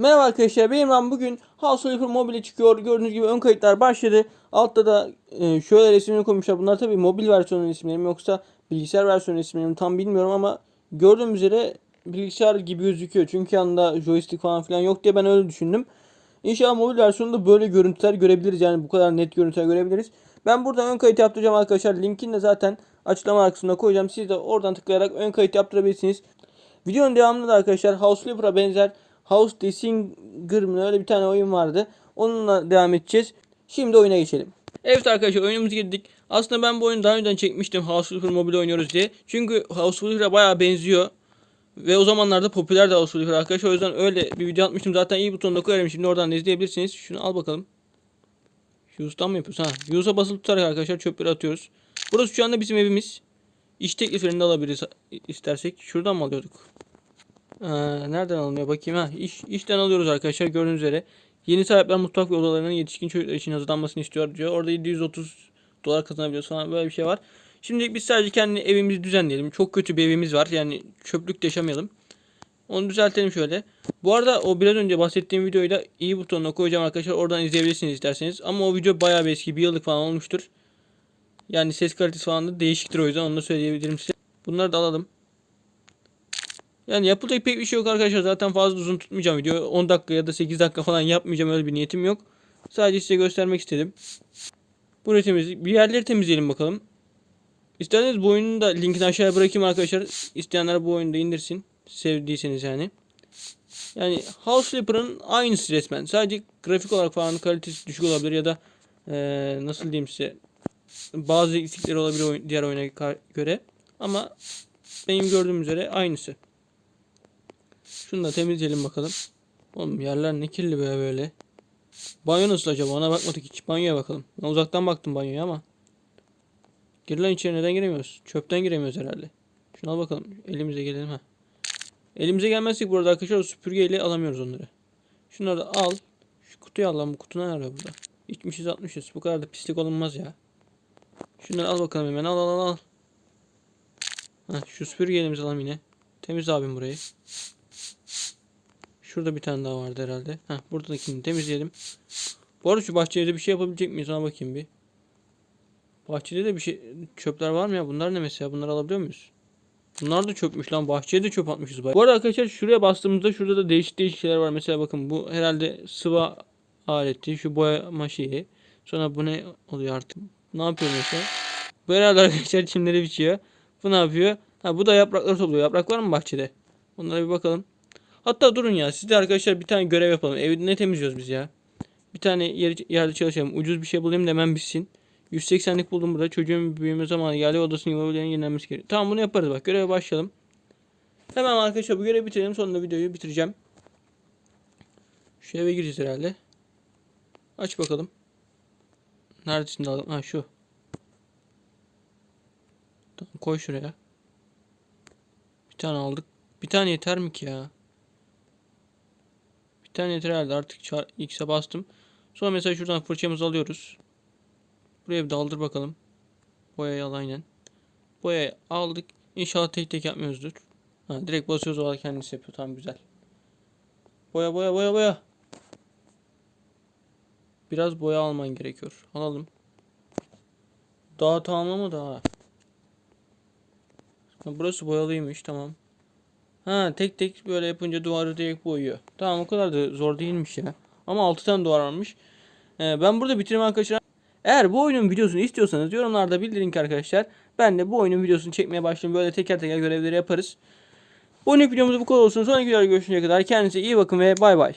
Merhaba arkadaşlar benim ben bugün House Flipper mobile çıkıyor. Gördüğünüz gibi ön kayıtlar başladı. Altta da e, şöyle resimini koymuşlar. Bunlar tabi mobil versiyonun isimleri mi yoksa bilgisayar versiyonun isimleri mi tam bilmiyorum ama gördüğüm üzere bilgisayar gibi gözüküyor. Çünkü yanında joystick falan filan yok diye ben öyle düşündüm. İnşallah mobil versiyonunda böyle görüntüler görebiliriz. Yani bu kadar net görüntüler görebiliriz. Ben burada ön kayıt yaptıracağım arkadaşlar. Linkini de zaten açıklama kısmına koyacağım. Siz de oradan tıklayarak ön kayıt yaptırabilirsiniz. Videonun devamında da arkadaşlar House Flipper'a benzer House Desinger mi öyle bir tane oyun vardı. Onunla devam edeceğiz. Şimdi oyuna geçelim. Evet arkadaşlar oyunumuza girdik. Aslında ben bu oyunu daha önceden çekmiştim House Flipper mobil oynuyoruz diye. Çünkü House Flipper'a bayağı benziyor. Ve o zamanlarda popüler de House Flipper arkadaşlar. O yüzden öyle bir video atmıştım. Zaten iyi butonuna koyarım. Şimdi oradan da izleyebilirsiniz. Şunu al bakalım. Use'dan mı yapıyoruz? Ha. Use'a basılı tutarak arkadaşlar çöpleri atıyoruz. Burası şu anda bizim evimiz. İş tekliflerini de alabiliriz istersek. Şuradan mı alıyorduk? Ee, nereden alınıyor? Bakayım. Ha iş, işten alıyoruz arkadaşlar gördüğünüz üzere. Yeni sahipler mutfak ve odalarının yetişkin çocuklar için hazırlanmasını istiyor diyor. Orada 730 dolar kazanabiliyoruz falan böyle bir şey var. Şimdilik biz sadece kendi evimizi düzenleyelim. Çok kötü bir evimiz var yani çöplük yaşamayalım. Onu düzeltelim şöyle. Bu arada o biraz önce bahsettiğim videoyu da iyi butonuna koyacağım arkadaşlar. Oradan izleyebilirsiniz isterseniz. Ama o video bayağı bir eski bir yıllık falan olmuştur. Yani ses kalitesi falan da değişiktir o yüzden onu da söyleyebilirim size. Bunları da alalım yani yapılacak pek bir şey yok arkadaşlar. Zaten fazla uzun tutmayacağım video. 10 dakika ya da 8 dakika falan yapmayacağım. Öyle bir niyetim yok. Sadece size göstermek istedim. Burayı temizledik. Bir yerleri temizleyelim bakalım. İsterseniz bu oyunun da linkini aşağıya bırakayım arkadaşlar. İsteyenler bu oyunu da indirsin. Sevdiyseniz yani. Yani House Flipper'ın aynısı resmen. Sadece grafik olarak falan kalitesi düşük olabilir ya da ee, nasıl diyeyim size bazı eksikleri olabilir oyun, diğer oyuna göre. Ama benim gördüğüm üzere aynısı. Şunu da temizleyelim bakalım. Oğlum yerler ne kirli be böyle. Banyo nasıl acaba ona bakmadık hiç. Banyoya bakalım. Ben uzaktan baktım banyoya ama. Gir lan içeri neden giremiyoruz? Çöpten giremiyoruz herhalde. Şuna bakalım. Elimize gelelim ha. Elimize gelmezsek burada arkadaşlar süpürgeyle alamıyoruz onları. Şunları da al. Şu kutuyu al lan bu kutu ne arıyor burada? İçmişiz atmışız. Bu kadar da pislik olunmaz ya. Şunları al bakalım hemen al al al al. Ha, şu süpürge elimize alalım yine. Temiz abim burayı. Şurada bir tane daha vardı herhalde. Heh, buradakini temizleyelim. Bu arada şu bahçede bir şey yapabilecek miyiz? Ona bakayım bir. Bahçede de bir şey çöpler var mı ya? Bunlar ne mesela? Bunları alabiliyor muyuz? Bunlar da çöpmüş lan. Bahçeye de çöp atmışız. Bu arada arkadaşlar şuraya bastığımızda şurada da değişik değişik şeyler var. Mesela bakın bu herhalde sıva aleti. Şu boyama şeyi. Sonra bu ne oluyor artık? Ne yapıyor mesela? Bu herhalde arkadaşlar çimleri biçiyor. Bu ne yapıyor? Ha bu da yaprakları topluyor. Yaprak var mı bahçede? Onlara bir bakalım. Hatta durun ya siz de arkadaşlar bir tane görev yapalım. Evi ne temizliyoruz biz ya? Bir tane yer, yerde çalışalım. Ucuz bir şey bulayım da hemen bitsin. 180'lik buldum burada. Çocuğun büyüme zamanı geldi. Odasının yuvalarının yenilenmesi gerekiyor. Tamam bunu yaparız bak. Göreve başlayalım. Hemen arkadaşlar bu görevi bitirelim. Sonra videoyu bitireceğim. Şu eve gireceğiz herhalde. Aç bakalım. Neredesin de Ha şu. Tamam koy şuraya. Bir tane aldık. Bir tane yeter mi ki ya? Yeter herhalde artık X'e bastım. Sonra mesela şuradan fırçamızı alıyoruz. Buraya bir daldır bakalım. Boyayı al aynen. Boyayı aldık. İnşallah tek tek yapmıyoruzdur. Ha, direkt basıyoruz o kendisi yapıyor. Tamam güzel. Boya boya boya boya. Biraz boya alman gerekiyor. Alalım. Daha tamamlama daha. Ha, burası boyalıymış tamam. Ha tek tek böyle yapınca duvarı direkt boyuyor. Tamam o kadar da zor değilmiş ya. Ama 6 tane duvar varmış. Ee, ben burada bitireyim arkadaşlar. Eğer bu oyunun videosunu istiyorsanız yorumlarda bildirin ki arkadaşlar. Ben de bu oyunun videosunu çekmeye başlayayım. Böyle teker teker görevleri yaparız. Bu videomuz bu kadar olsun. Sonraki videoda görüşünceye kadar kendinize iyi bakın ve bay bay.